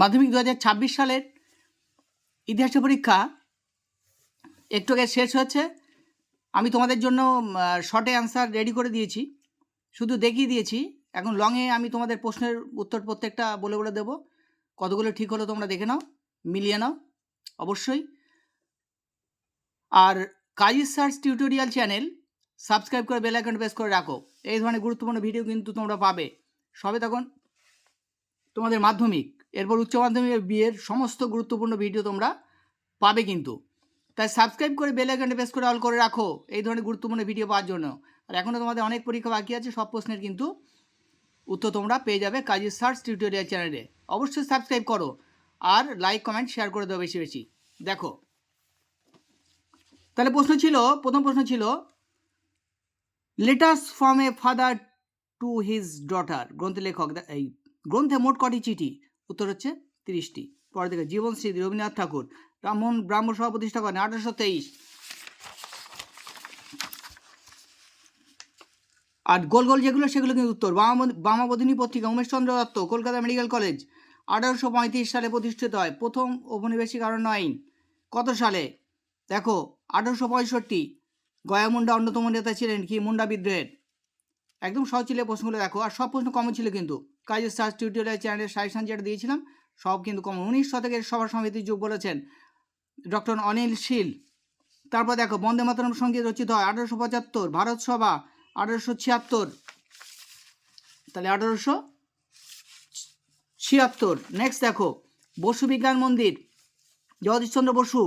মাধ্যমিক দু হাজার ছাব্বিশ সালের ইতিহাসের পরীক্ষা একটু আগে শেষ হচ্ছে আমি তোমাদের জন্য শর্টে অ্যান্সার রেডি করে দিয়েছি। শুধু দেখিয়ে দিয়েছি। এখন লংয়ে আমি তোমাদের প্রশ্নের উত্তর প্রত্যেকটা বলে বলে দেবো। কতগুলো ঠিক হলো তোমরা দেখে নাও, মিলিয়ে নাও, অবশ্যই। আর Kazi search tutorial channel subscribe করে বেল আইকন প্রেস করে রাখো। এই ধরনের গুরুত্বপূর্ণ ভিডিও কিন্তু তোমরা পাবে। সবে তখন তোমাদের মাধ্যমিক। এরপর উচ্চ মাধ্যমিক বিয়ের সমস্ত গুরুত্বপূর্ণ ভিডিও তোমরা পাবে কিন্তু। তাই সাবস্ক্রাইব করে বেল আইকনটা প্রেস করে অল করে রাখো, এই ধরনের গুরুত্বপূর্ণ ভিডিও পাওয়ার জন্য। আর এখনও তোমাদের অনেক পরীক্ষা বাকি আছে, সব প্রশ্নের কিন্তু উত্তর তোমরা পেয়ে যাবে কাজী সার্চ টিউটোরিয়াল চ্যানেলে অবশ্যই সাবস্ক্রাইব করো আর লাইক কমেন্ট শেয়ার করে দাও বেশি বেশি। দেখো। তাহলে প্রশ্ন ছিল, প্রথম প্রশ্ন ছিল letters from a father to his daughter গ্রন্থের লেখক, এই গ্রন্থে মোট কটি চিঠি? উত্তর হচ্ছে তিরিশটি। পরে থেকে জীবন স্মৃতি, রবীন্দ্রনাথ ঠাকুর। ব্রাহ্মণ ব্রাহ্ম সভা প্রতিষ্ঠা করেন আঠারোশো তেইশ। আর গোল গোল যেগুলো, সেগুলো কিন্তু উত্তর। বামাবধ- বামাবধিনী পত্রিকা উমেশচন্দ্র দত্ত, কলকাতা মেডিকেল কলেজ, আঠারোশো পঁয়ত্রিশ সালে প্রতিষ্ঠিত হয়। প্রথম ঔপনিবেশিক আরণ্য আইন। কত সালে? দেখো, আঠারোশো পঁয়ষট্টি। গয়া মুন্ডা অন্যতম নেতা ছিলেন কি? মুন্ডা বিদ্রোহের। একদম সহজ ছিল প্রশ্নগুলো, দেখো। আর সব প্রশ্ন কমন ছিল কিন্তু। কাজের সার্চ টিউটোরিয়াল চ্যানেলের সাজেশন যেটা দিয়েছিলাম, সব কিন্তু কমন উনিশ শতকের সভা সমিতির যুগ বলেছেন ডক্টর অনিল শীল। তারপর দেখো, বন্দে মাতরম সংগীত রচিত হয় আঠারোশো পঁচাত্তর, ভারত সভা আঠারোশো ছিয়াত্তর। তাহলে আঠারোশো ছিয়াত্তর। নেক্সট দেখো, বসু বিজ্ঞান Mandir Jagadishchandra Basu,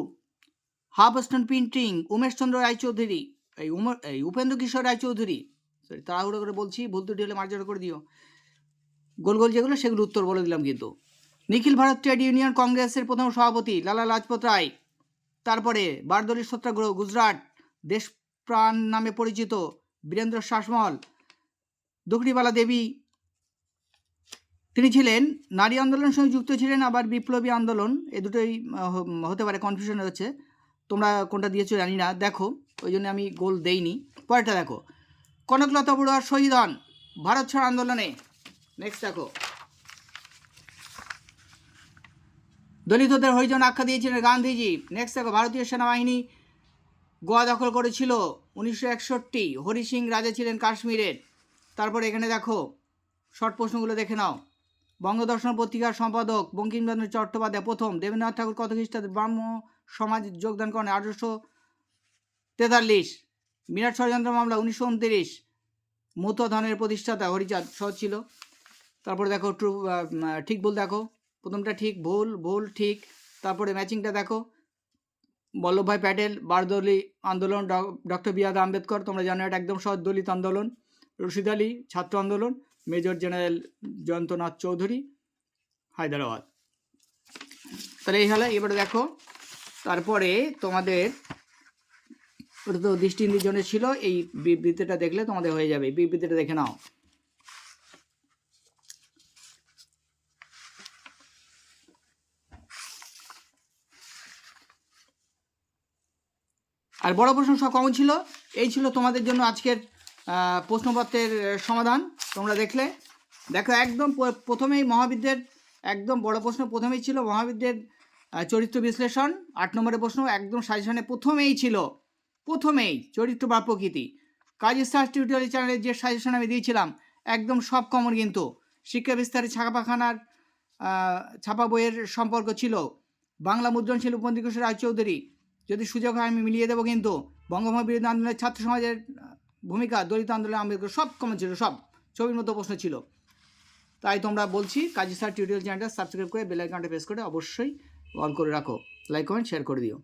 halftone printing Umeshchandra Roychowdhury, এই উমর এই উপেন্দ্র কিশোর রায়চৌধুরী সরি তাড়াহুড়ো করে বলছি, ভুল ত্রুটি হলে মার্জনা করে দিও। গোল গোল যেগুলো, সেগুলো উত্তর বলে দিলাম কিন্তু। নিখিল ভারত ট্রেড ইউনিয়ন কংগ্রেসের প্রথম সভাপতি লালা লাজপত রায়, তারপরে বারদলি সত্যাগ্রহ গুজরাট, দেশপ্রাণ নামে পরিচিত বীরেন্দ্র শাসমল দুকড়িবালা দেবী, তিনি ছিলেন, নারী আন্দোলনের সঙ্গে যুক্ত ছিলেন, আবার বিপ্লবী আন্দোলন, এ দুটোই হতে পারে কনফিউশন হচ্ছে তোমরা কোনটা দিয়েছ জানি না, দেখো, ওই জন্য আমি গোল দেইনি। পরেরটা দেখো, কনকলতা বড়ুয়ার শহীদ হন ভারত ছাড় আন্দোলনে। নেক্সট দেখো। দলিতদের হরিজন আখ্যা দিয়েছিলেন গান্ধীজি। নেক্সট দেখো, ভারতীয় সেনাবাহিনী গোয়া দখল করেছিল উনিশশো একষট্টি। হরি সিং রাজা ছিলেন কাশ্মীরের। তারপরে এখানে দেখো শর্ট প্রশ্নগুলো দেখে নাও। বঙ্গদর্শন পত্রিকার সম্পাদক বঙ্কিমচন্দ্র চট্টোপাধ্যায় প্রথম। দেবেন্দ্রনাথ ঠাকুর কত খ্রিস্টাব্দে ব্রাহ্ম সমাজ যোগদান করেন আঠারোশো তেতাল্লিশ। বিরাট ষড়যন্ত্র মামলা উনিশশো উনত্রিশ। মূতধনের প্রতিষ্ঠাতা হরিচাঁদ সহ ছিল। তারপরে দেখো ট্রু ঠিক ভুল দেখো। প্রথমটা ঠিক ভুল ভুল ঠিক। তারপরে ম্যাচিংটা দেখো। বল্লভভাই প্যাটেল, বারদলি আন্দোলন ডক্টর বি আম্বেদকর, তোমরা জানো এটা একদম সহজ দলিত আন্দোলন। রশিদ আলী, ছাত্র আন্দোলন। Major general Jayantanath Chaudhuri, Hyderabad. তাহলে এই হলো, এবারে দেখো, তারপরে তোমাদের ওটা তো দৃষ্টিহীনদের জন্য ছিল, এই বিবৃতিটা দেখলে তোমাদের হয়ে যাবে। বিবৃতিটা দেখে নাও। আর বড় প্রশ্ন সব কমন ছিল। এই ছিল তোমাদের জন্য আজকের প্রশ্নপত্রের সমাধান। তোমরা দেখলে। দেখো, একদম প্রথমেই মহাবিদ্যের একদম বড় প্রশ্ন প্রথমেই ছিল মহাবিদ্যের চরিত্র বিশ্লেষণ। আট নম্বরের প্রশ্ন, একদম সাজেশনে প্রথমেই ছিল। প্রথমেই চরিত্র বা প্রকৃতি। কাজী সার্চ টিউটোরিয়াল চ্যানেলে যে সাজেশন আমি দিয়েছিলাম, একদম সব কমন কিন্তু। শিক্ষা বিস্তারে ছাপাখানার ছাপা বইয়ের সম্পর্ক ছিল। বাংলা মুদ্রণ ছিল উপেন্দ্র কিশোর রায়চৌধুরী যদি সুযোগ হয় আমি মিলিয়ে দেবো কিন্তু বঙ্গভঙ্গ বিরোধী আন্দোলনের ছাত্র সমাজের ভূমিকা, দলিত আন্দোলন, আম্বেদকর সব কমন ছিল, সব। ছবির মতো প্রশ্ন ছিল। তাই তোমরা বলছি, কাজী স্যার টিউটোরিয়াল চ্যানেলটা সাবস্ক্রাইব করে বেল আইকনটা প্রেস করে অবশ্যই অল করে রাখো। লাইক কমেন্ট শেয়ার করে দিও।